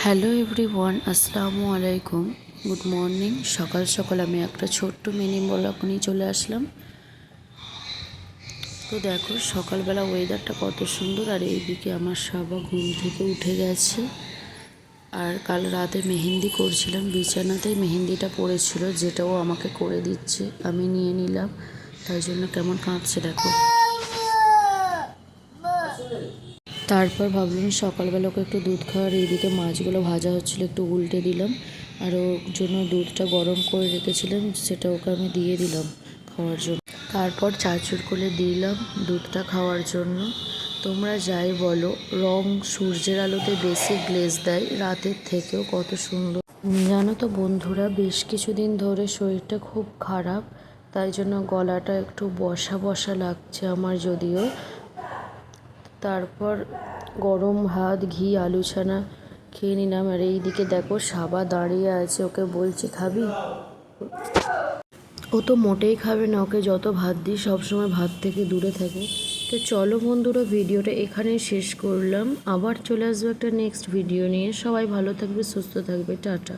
Hello everyone আসসালামু আলাইকুম good morning সকাল সকাল আমি একটা ছোট্ট মিনি ব্লগ নিয়ে চলে আসলাম। তো দেখো, সকালবেলা ওয়েদারটা কত সুন্দর, আর এইদিকে আমার সবা ঘুম থেকে উঠে গেছে। আর কাল রাতে মেহেন্দি করছিলাম, বিছানাতেই মেহেন্দিটা পড়েছিল যেটাও আমাকে করে দিচ্ছে, আমি নিয়ে নিলাম। তাই জন্য কেমন কাঁদছে দেখো। তারপর ভাবলাম সকালবেলা ওকে একটু দুধ খাওয়ার, এইদিকে মাছগুলো ভাজা হচ্ছিল, একটু উল্টে দিলাম। আর ওর জন্য দুধটা গরম করে রেখেছিলাম, সেটা ওকে আমি দিয়ে দিলাম খাওয়ার জন্য। তারপর চাচুর কোলে দিলাম দুধটা খাওয়ার জন্য। তোমরা যাই বলো, রং সূর্যের আলোতে বেশি গ্লেজ দেয়, রাতের থেকেও কত সুন্দর। জানো তো বন্ধুরা, বেশ কিছুদিন ধরে শরীরটা খুব খারাপ, তাই জন্য গলাটা একটু বসা বসা লাগছে আমার যদিও। তারপর গরম ভাত, ঘি, আলু ছানা খেয়ে নিলাম। আর এইদিকে দেখো সাবা দাঁড়িয়ে আছে, ওকে বলছি, খাবি? ও তো মোটেই খাবে না, ওকে যত ভাত দিই সবসময় ভাত থেকে দূরে থাকে। তো চলো বন্ধুরা, ভিডিওটা এখানেই শেষ করলাম। আবার চলে আসব একটা নেক্সট ভিডিও নিয়ে। সবাই ভালো থাকবে, সুস্থ থাকবে, টাটা।